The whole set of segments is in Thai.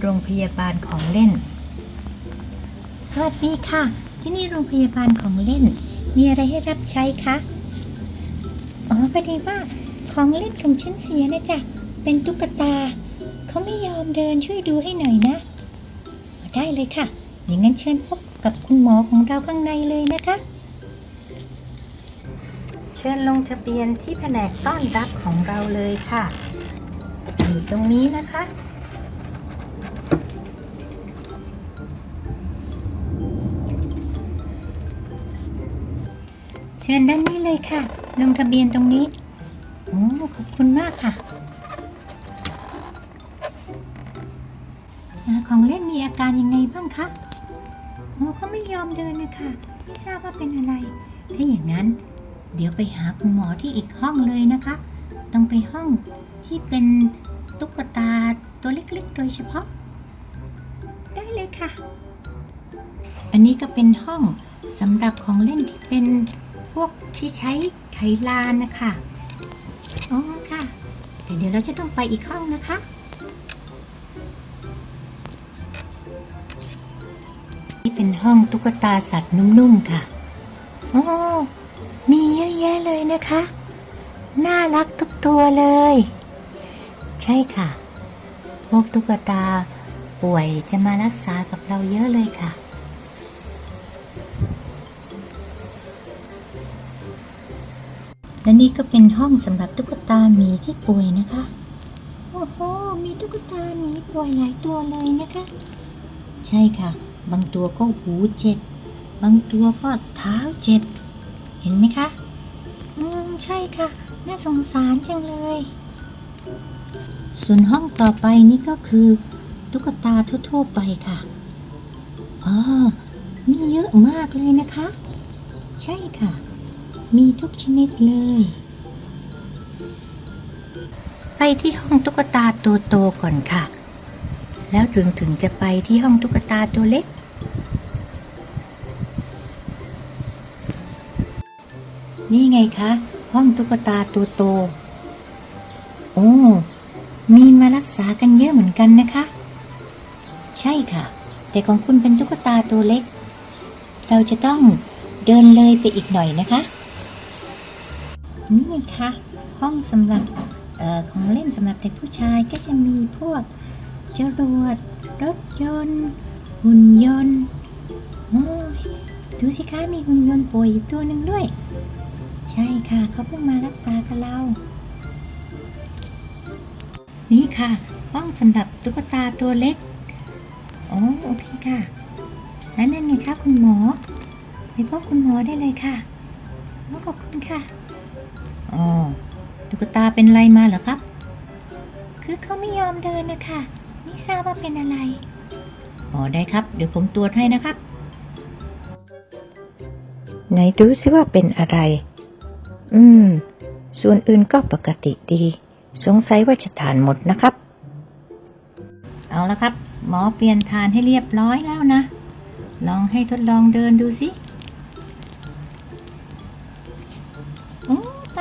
โรงพยาบาลของเล่น สวัสดีค่ะ ที่นี่โรงพยาบาลของเล่น มีอะไรให้รับใช้คะ อ๋อพอดีว่าของเล่นของฉันเสียนะจ๊ะ เป็นตุ๊กตา เขาไม่ยอมเดินช่วยดูให้หน่อยนะ ได้เลยค่ะ อย่างนั้นเชิญพบกับคุณหมอของเราข้างในเลยนะคะ เชิญลงทะเบียนที่แผนกต้อนรับของเราเลยค่ะ อยู่ตรงนี้นะคะ เชิญด้านนี้เลยค่ะ ลงทะเบียนตรงนี้ โอ้ขอบคุณมากค่ะของเล่นมีอาการยังไงบ้างคะโอ้เขาไม่ยอมเดินนะคะไม่ทราบว่าเป็นอะไร ถ้าอย่างนั้น เดี๋ยวไปหาคุณหมอที่อีกห้องเลยนะคะ ต้องไปห้องที่เป็นตุ๊กตาตัวเล็กๆ โดยเฉพาะ ได้เลยค่ะ อันนี้ก็เป็นห้องสำหรับของเล่นที่เป็น วกที่ใช้ไขลานนะคะอ๋อค่ะแต่เดี๋ยวเราจะต้องไปอีกห้องนะคะ นี่เป็นห้องตุ๊กตาสัตว์นุ่มๆค่ะโอ้มีเยอะแยะเลยนะคะ น่ารักทุกตัวเลย ใช่ค่ะ พวกตุ๊กตาป่วยจะมารักษากับเราเยอะเลยค่ะ และนี่ก็เป็นห้องสำหรับตุ๊กตาหมีที่ป่วยนะคะ โอ้โห มีตุ๊กตาหมีป่วยหลายตัวเลยนะคะ ใช่ค่ะ บางตัวก็หูเจ็บ บางตัวก็เท้าเจ็บ เห็นไหมคะ อืม ใช่ค่ะ น่าสงสารจังเลย ส่วนห้องต่อไปนี่ก็คือตุ๊กตาทั่วๆไปค่ะ อ๋อมีเยอะมากเลยนะคะ ใช่ค่ะ มีทุกชนิดเลย ไปที่ห้องตุ๊กตาตัวโตก่อนค่ะ แล้วถึงถึงจะไปที่ห้องตุ๊กตาตัวเล็ก นี่ไงคะ ห้องตุ๊กตาตัวโต โอ้ มีมารักษากันเยอะเหมือนกันนะคะ ใช่ค่ะ แต่ของคุณเป็นตุ๊กตาตัวเล็ก เราจะต้องเดินเลยไปอีกหน่อยนะคะ นี่ไงคะห้องสำหรับออของเล่นสำหรับเด็กผู้ชายก็จะมีพวกจรวด รถยนต์ หุ่นยนต์โอ้ดูสิคะมีหุ่นยนต์ป่วยอยู่ตัวหนึ่งด้วย ใช่ค่ะเขาเพิ่งมารักษากับเรา นี่ค่ะห้องสำหรับตุ๊กตาตัวเล็กโอ้โอเคค่ะแล้วนั่นไงคะคุณหมอไปพบคุณหมอได้เลยค่ะขอบคุณค่ะ อ๋อตุ๊กตาเป็นอะไรมาเหรอครับ คือเขาไม่ยอมเดินนะคะไม่ทราบว่าเป็นอะไรอ๋อได้ครับ เดี๋ยวผมตรวจให้นะครับ ไหนดูซิว่าเป็นอะไร อืม ส่วนอื่นก็ปกติดี สงสัยว่าจะทานหมดนะครับ เอาละครับ หมอเปลี่ยนทานให้เรียบร้อยแล้วนะ ลองให้ทดลองเดินดูสิ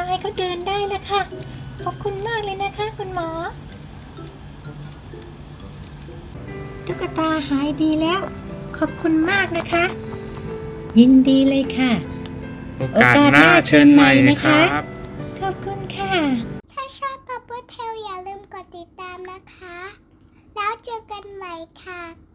อ้ตายก็เดินได้แล้วค่ะ ขอบคุณมากเลยนะคะ คุณหมอ ตุ๊กตาหายดีแล้ว ขอบคุณมากนะคะ ยินดีเลยค่ะ โอกาสหน้าเชิญใหม่นะครับ ขอบคุณค่ะ ถ้าชอบปับเบิ้ลเทลอย่าลืมกดติดตามนะคะ แล้วเจอกันใหม่ค่ะบ๊าย